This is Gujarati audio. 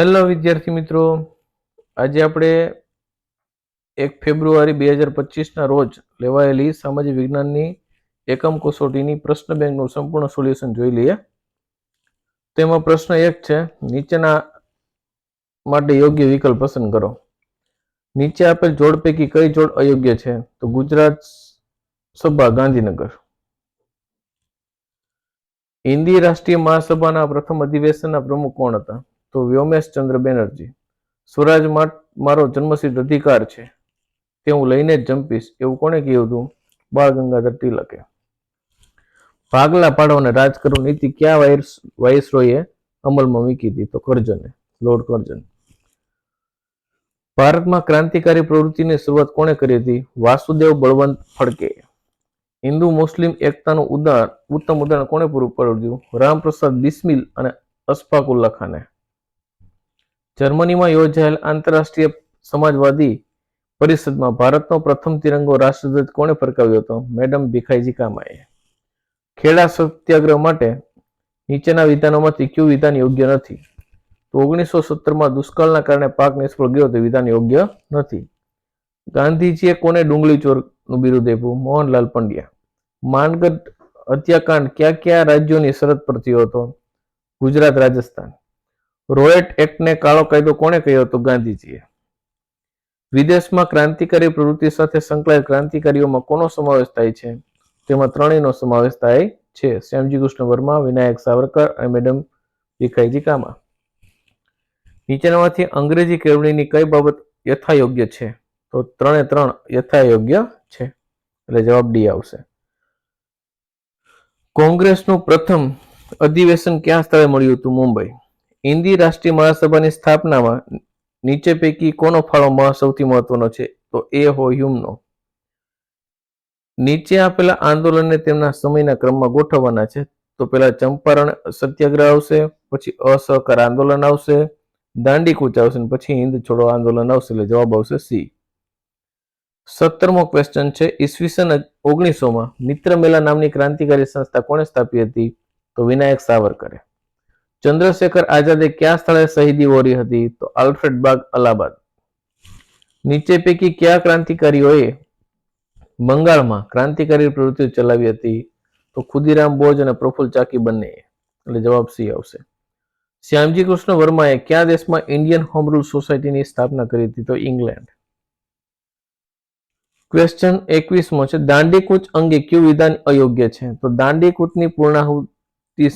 હેલો વિદ્યાર્થી મિત્રો. આજે આપણે એક ફેબ્રુઆરી બે હજાર પચીસના રોજ લેવાયેલી સામાજિક વિજ્ઞાનની એકમ કસોટીની પ્રશ્ન બેંકનું સંપૂર્ણ સોલ્યુશન જોઈ લઈએ. તેમાં પ્રશ્ન એક છે, નીચેના માટે યોગ્ય વિકલ્પ પસંદ કરો. નીચે આપેલ જોડ પૈકી કઈ જોડ અયોગ્ય છે? તો ગુજરાત સભા, ગાંધીનગર. હિન્દી રાષ્ટ્રીય મહાસભાના પ્રથમ અધિવેશનના પ્રમુખ કોણ હતા? તો વ્યોમેશ ચંદ્ર બેનર્જી, સ્વરાજ મારો જન્મસિદ્ધ અધિકાર છે. તે હું લઈને જ જંપીશ. એવું કોણે કહ્યું હતું? બાળ ગંગાધર તિલકે. ભાગલા પાડો અને રાજ કરો નીતિ ક્યાં વાયસ વાયસરોયે અમલમાં મૂકી હતી તો કરજને લોર્ડ કરજન. ભારતમાં ક્રાંતિકારી પ્રવૃત્તિની શરૂઆત કોણે કરી હતી? વાસુદેવ બળવંત ફડકે. હિન્દુ, મુસ્લિમ એકતાનું ઉદાહરણ, ઉત્તમ ઉદાહરણ કોણે પૂરું પાડ્યું? રામપ્રસાદ બિસ્મિલ અને અશફાકુલ્લા ખાને. જર્મનીમાં યોજાયેલ આંતરરાષ્ટ્રીય સમાજવાદી પરિષદમાં ભારતનો પ્રથમ તિરંગો રાષ્ટ્રધ્વજ કોણે ફરકાવ્યો હતો? મેડમ ભીખાઈજી કામાએ. ખેડા સત્યાગ્રહ માટે નીચેના વિધાનોમાંથી કયું વિધાન યોગ્ય નથી? તો ઓગણીસો સત્તરમાં દુષ્કાળના કારણે પાક નિષ્ફળ ગયો તે વિધાન યોગ્ય નથી. ગાંધીજીએ કોને ડુંગળી ચોરનું બિરુદ આપ્યું? મોહનલાલ પંડ્યા. માનગઢ હત્યાકાંડ કયા કયા રાજ્યોની શરત પર થયો હતો? ગુજરાત, રાજસ્થાન. રોયેટ એક્ટને કાળો કાયદો કોણે કહ્યો હતો? ગાંધીજીએ. વિદેશમાં ક્રાંતિકારી પ્રવૃત્તિ સાથે સંકળાયેલ ક્રાંતિકારીઓમાં કોનો સમાવેશ થાય છે? તેમાં ત્રણેયનો સમાવેશ થાય છે. શ્યામજી કૃષ્ણ વર્મા, વિનાયક સાવરકર અને મેડમ ભીખાઈજી કામા. નીચેનામાંથી અંગ્રેજી કેળવણીની કઈ બાબત યથાયોગ્ય છે? તો ત્રણે ત્રણ યથાયોગ્ય છે. એટલે જવાબ ડી આવશે. કોંગ્રેસનું પ્રથમ અધિવેશન ક્યાં સ્થળે મળ્યું હતું? મુંબઈ. હિન્દી રાષ્ટ્રીય મહાસભાની સ્થાપનામાં નીચે પૈકી કોનો ફાળો સૌથી મહત્વનો છે? તો એ હો હ્યુમનો. નીચે આપેલા આંદોલનને તેમના સમયના ક્રમમાં ગોઠવવાના છે. તો પેલા ચંપારણ સત્યાગ્રહ આવશે, પછી અસહકાર આંદોલન આવશે, દાંડી કૂચ આવશે પછી હિન્દ છોડો આંદોલન આવશે એટલે જવાબ આવશે સી. સત્તરમો ક્વેશ્ચન છે, ઈસવીસન ઓગણીસો માં મિત્ર મેલા નામની ક્રાંતિકારી સંસ્થા કોણે સ્થાપી હતી? તો વિનાયક સાવરકરે. ચંદ્રશેખર આઝાદે કયા સ્થળે શહીદી ઓરી હતી? તો આલ્ફ્રેડ બાગ અલ્હાબાદ. નીચે પૈકી કયા ક્રાંતિકારીઓએ બંગાળમાં ક્રાંતિકારી પ્રવૃત્તિઓ ચલાવી હતી? તો ખુદીરામ બોઝ અને પ્રફુલ ચાકી બંને. એટલે જવાબ સી આવશે. શ્યામજી કૃષ્ણ વર્માએ કયા દેશમાં ઇન્ડિયન હોમ રૂલ સોસાયટીની સ્થાપના કરી હતી? તો ઇંગ્લેન્ડ. ક્વેશ્ચન એકવીસમો છે, દાંડીકૂચ અંગે કયું વિધાન અયોગ્ય છે? તો દાંડીકૂચની પૂર્ણાહુતિ